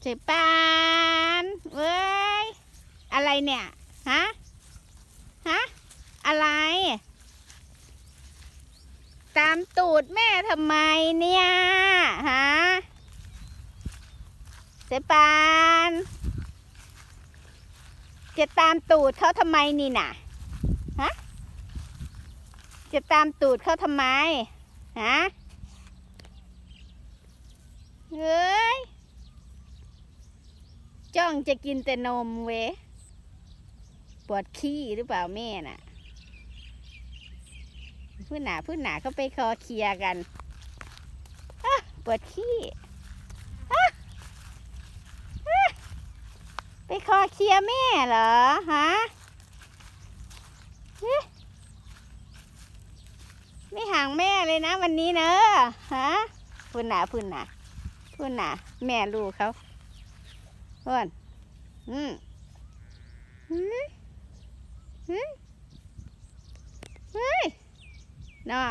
เจ็บปานเว้ย อะไรเนี่ย ฮะ ฮะ อะไร ตามตูดแม่ทำไมเนี่ย ฮะเจปาน จะตามตูดเขาทำไมนี่น่ะ ฮะ จะตามตูดเขาทำไม ฮะเฮ้ย จ้องจะกินแต่นมเว้ยปวดขี้หรือเปล่าแม่น่ะพื้นหนาพื้นหนาเขาไปคอเคลียกันปวดขี้ไปคอเคลียแม่เหรอฮะเอ๊ะไม่ห่างแม่เลยนะวันนี้เนอะฮะพื้นหนาพื้นหนาพื้นหนาแม่ลูกเขา เพื่อนอืมเฮ้ยเฮ้ยเฮ้ยน่ะ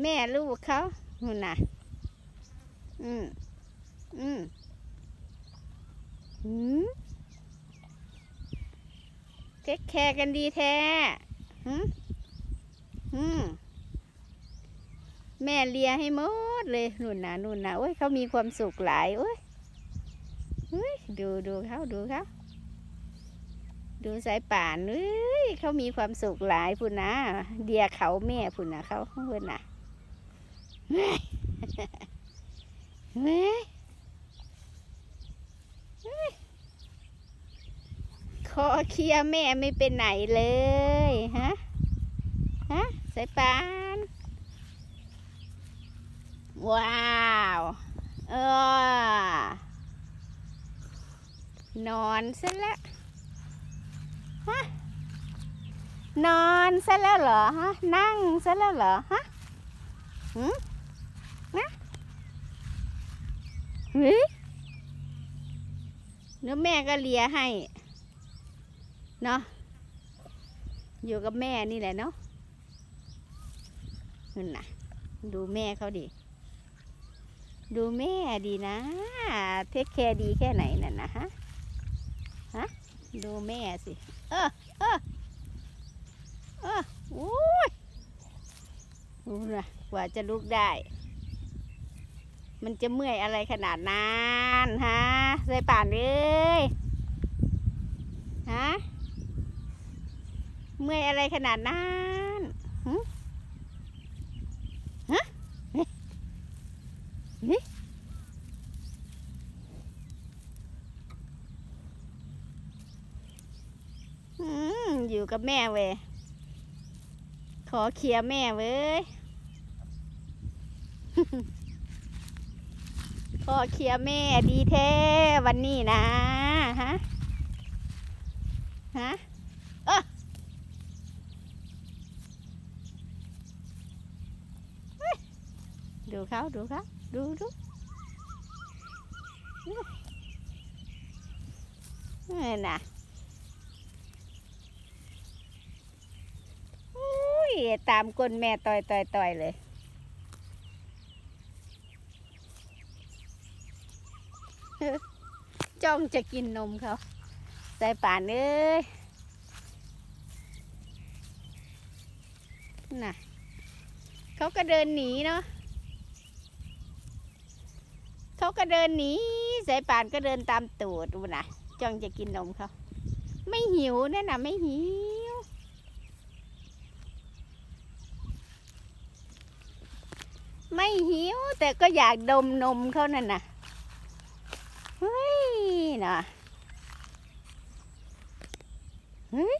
แม่ลูกเขาหุ่นน่ะ อืมอืมหืมเทคแคร์กันดีแท้หืมอืมแม่เลียให้หมดเลยนุ่นน่ะนุ่นน่ะโอ้ยเขามีความสุขหลายโอ้ยเฮ้ย ดูดูเขาดูเขาดูสายป่านเฮ้ยเขามีความสุขหลายพุ่นนะเดียเขาแม่พุ่นนะเขาพุ่นนะเฮ้ยเฮ้ยเฮ้ยคอเคลียแม่ไม่เป็นไหนเลยฮะฮะสายป่านว้าวเออ นอนซะแล้วฮะนอนซะแล้วเหรอฮะนั่งซะแล้วเหรอฮะหืมนะเฮ้ยแล้วแม่ก็เลียให้เนาะอยู่กับแม่นี่แหละเนาะนั่นนะดูแม่เขาดิดูแม่ดีนะ เทคแคร์ดีแค่ไหนน่ะนะฮะ ดูแม่สิ เออเออเออโอ้ยดูนะกว่าจะลุกได้ มันจะเมื่อยอะไรขนาดนั้นฮะใส่ป่านเลยฮะ เมื่อยอะไรขนาดนั้นหึฮะเฮ้ยเฮ้ย อืม อยู่กับแม่เว้ยขอเคลียร์แม่เว้ยขอเคลียร์แม่ดีแท้วันนี้นะฮะฮะเออดูเขาดูเขาดูดูดูเออน่ะ อุ้ย ตามก้นแม่ต่อยต่อยต่อยเลย จ้องจะกินนมเขา ใส่ป่านเอ้ยน่ะ เขาก็เดินหนีเนาะเขาก็เดินหนีสายป่านก็เดินตามตูดดูนะจ้องจะกินนมเขา ไม่หิวแน่น่ะไม่หิว ไม่หิว แต่ก็อยากดมนมเขานั่นน่ะเฮ้ยนะเฮ้ย